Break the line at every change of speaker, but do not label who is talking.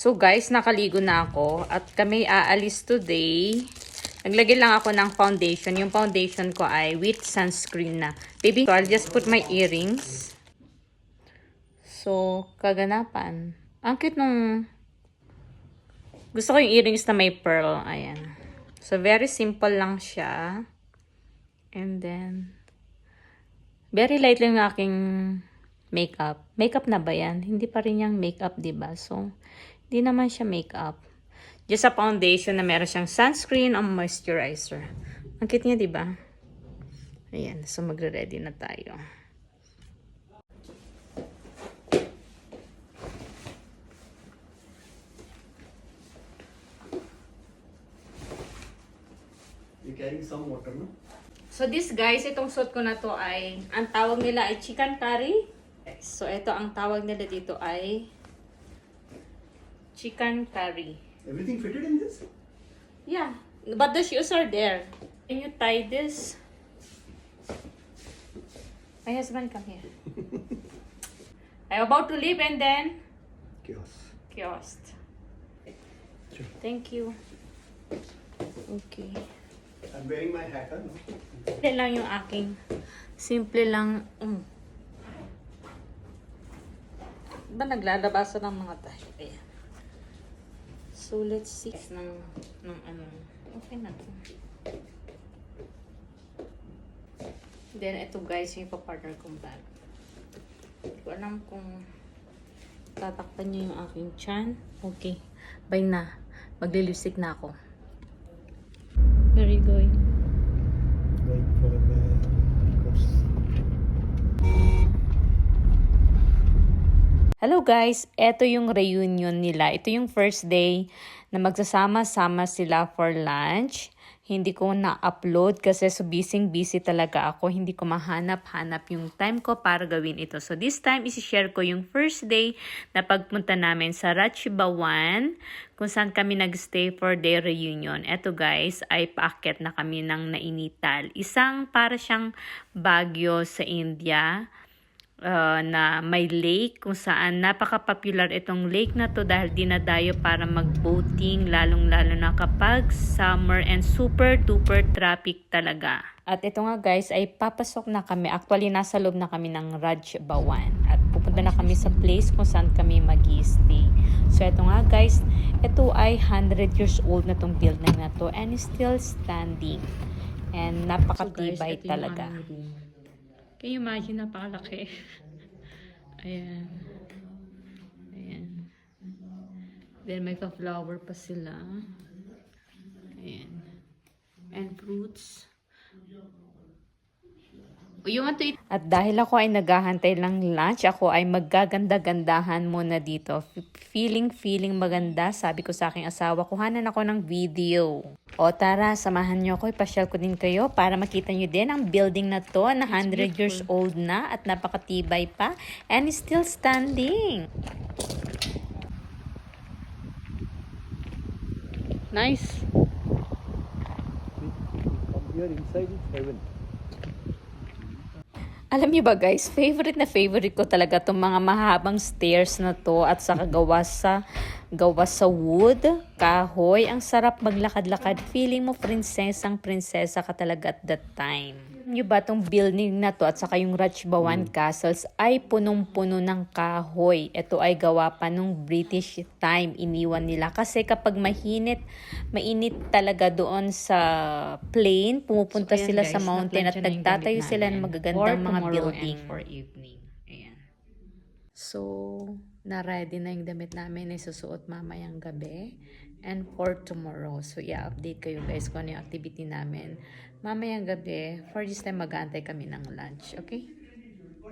So guys, nakaligo na ako at kami aalis today. Naglagay lang ako ng foundation. Yung foundation ko ay with sunscreen na. Baby, so I'll just put my earrings. So, kaganapan. Ang cute nung... Gusto ko yung earrings na may pearl. Ayan. So, very simple lang siya. And then, very light lang yung aking makeup. Makeup na ba yan? Hindi pa rin yung makeup, ba? So, hindi naman siya makeup. Just a foundation na meron siyang sunscreen and moisturizer. Ang cute niya, di ba? Ayan. So, magre-ready na tayo.
You're carrying some water, no?
So this guys, itong suit ko na to ay, ang tawag nila ay chicken curry. So ito ang tawag nila dito ay chicken curry.
Everything fitted in this?
Yeah, but the shoes are there. Can you tie this? My husband, come here. I'm about to leave and then
Chaos.
kiosk.
Sure.
Thank you. Okay.
I'm wearing my hat, no?
Simple lang yung aking. Simple lang. Mm. Ba naglalabasan ng mga tayo? Ayan. So, let's see. Ng, ng ano. Okay na to. Then, ito guys, yung pa-partner kong bag. Hindi ko alam kung tatakpan niya yung aking chan. Okay. Bye na. Maglilipstick na ako. Very good.
Wait for the
Hello guys, eto yung reunion nila. Ito yung first day na magsasama-sama sila for lunch. Hindi ko na-upload kasi so busy-busy talaga ako. Hindi ko mahanap-hanap yung time ko para gawin ito. So this time, isi-share ko yung first day na pagpunta namin sa Ratchibawan kung saan kami nagstay for their reunion. Eto guys, ay paakyat na kami ng Nainital. Isang para siyang Baguio sa India uh, na may lake kung saan napaka-popular itong lake na to dahil dinadayo para mag-boating lalong-lalo na kapag summer and super duper traffic talaga. At ito nga guys ay papasok na kami. Actually nasa loob na kami ng Raj Bawan at pupunta na kami sa place kung saan kami mag stay So ito nga guys, ito ay 100 years old na tong building na to and still standing. And napakatibay talaga. Can you imagine, napakalaki. Ayan. Ayan. Then may pa-flower pa sila. Ayan. And fruits. You want to eat? At dahil ako ay naghahantay ng lunch, ako ay maggaganda-gandahan muna dito. Feeling, feeling maganda. Sabi ko sa aking asawa, kuhanan ako ng video. O tara, samahan nyo ako. Ipasyal ko din kayo para makita nyo din ang building na to na 100 years old na at napakatibay pa and still standing. Nice.
From here inside is heaven.
Alam niyo ba guys, favorite na favorite ko talaga itong mga mahabang stairs na to at saka gawa sa gawa sa wood, kahoy. Ang sarap maglakad-lakad. Feeling mo prinsesang prinsesa ka talaga at that time. Niyo ba itong building na to at saka yung Ratchbawan Castles ay punong-puno ng kahoy. Ito ay gawa pa nung British time iniwan nila. Kasi kapag mahinit, mainit talaga doon sa plain, pumupunta
So, ayan,
sila
guys,
sa mountain at nagtatayo sila ng magagandang mga building.
for evening. Ayan.
So, na-ready na yung damit namin na susuot mamayang gabi and for tomorrow. So, i-update kayo guys kung ano yung activity namin mamayang gabi. For this time, mag-aantay kami ng lunch. Okay?